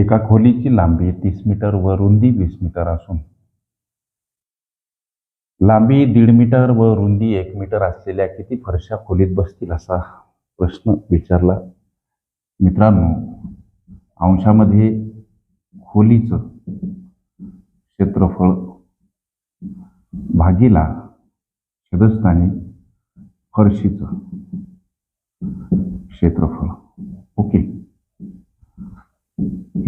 एका खोलीची लांबी तीस मीटर व रुंदी वीस मीटर असून लांबी दीड मीटर व रुंदी एक मीटर असलेल्या किती फरशा खोलीत बसतील असा प्रश्न विचारला. मित्रांनो अंशामध्ये खोलीचं क्षेत्रफळ भागीला छेदस्थानी फरशीचं क्षेत्रफळ. ओके.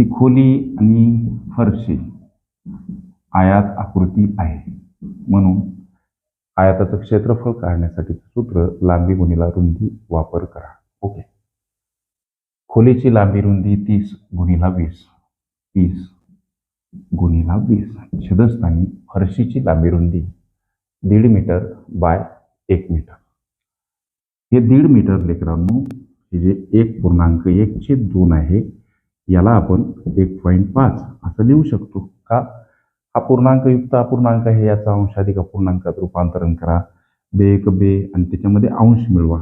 ही खोली आणि फरशी आयात आकृती आहे. म्हणून आयाताचं क्षेत्रफळ काढण्यासाठी सूत्र लांबी गुणिला रुंदी वापर करा. ओके. खोलीची लांबी रुंदी तीस गुणिला वीस. तीस गुणिला वीस. छेदस्थानी फरशीची लांबी रुंदी दीड मीटर बाय एक मीटर. हे दीड मीटर लेकरांनो हे जे एक पूर्णांक एकशे दोन आहे याला आपण एक पॉईंट पाच असं लिहू शकतो. का? हा पूर्णांकयुक्त अपूर्णांक आहे याचा अंशाधिक अपूर्णांकात रूपांतरण करा. बे एक बे आणि त्याच्यामध्ये अंश मिळवा.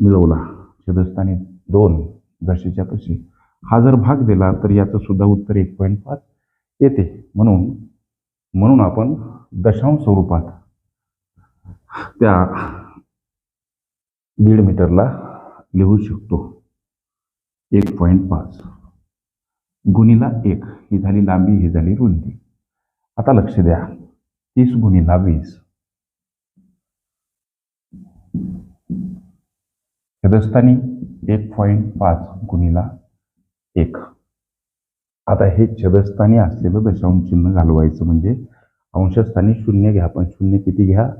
मिळवला. छेदस्थानी दोन जशीच्या तशी हा जर भाग दिला तर याचं सुद्धा उत्तर एक पॉईंट पाच येते. म्हणून म्हणून आपण दशांश स्वरूपात त्या दीड मीटरला लिहू शकतो. एक पॉईंट पाच. गुणिला एक ही झाली लांबी ही झाली रुंदी. आता लक्ष द्या. तीस गुणिला वीस. छेदस्थानी एक पॉईंट पाच गुणिला एक. आता हे छेदस्थानी असलेलं दशांश चिन्ह घालवायचं म्हणजे अंशस्थानी शून्य घ्या पण शून्य किती घ्या?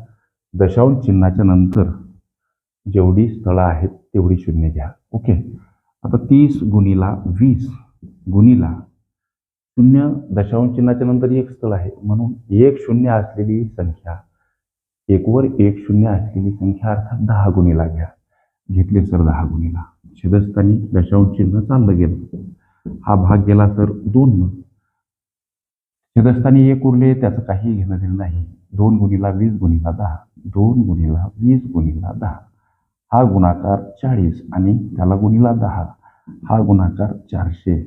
दशांश चिन्हाच्या नंतर जेवढी स्थळं आहेत तेवढी शून्य घ्या. ओके? आता तीस गुणिला वीस गुणिला शून्य दशांश चिन्हाच्या नंतर एक स्थळ आहे. म्हणून एक शून्य असलेली संख्या एकवर एक शून्य असलेली संख्या अर्थात दहा गुणिला घ्या. घेतले सर दहा गुणिला. छेदस्थानी दशांश चिन्ह चाललं गेलं. हा भाग गेला तर दोन. मग छेदस्थानी एक उरले त्याचं काही घेणं देणं नाही. दोन गुणिला वीस गुणिला दहा. दोन गुणिला वीस गुणिला दहा. हा गुणाकार चाळीस आणि त्याला गुणिला दहा. हा गुणाकार चारशे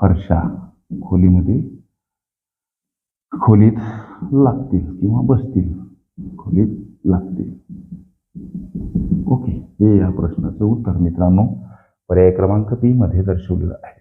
फरशा खोलीमध्ये खोलीत लागतील किंवा बसतील. खोलीत लागतील. ओके हे या प्रश्नाचं उत्तर मित्रांनो पर्याय क्रमांक बी मध्ये दर्शवलेलं आहे.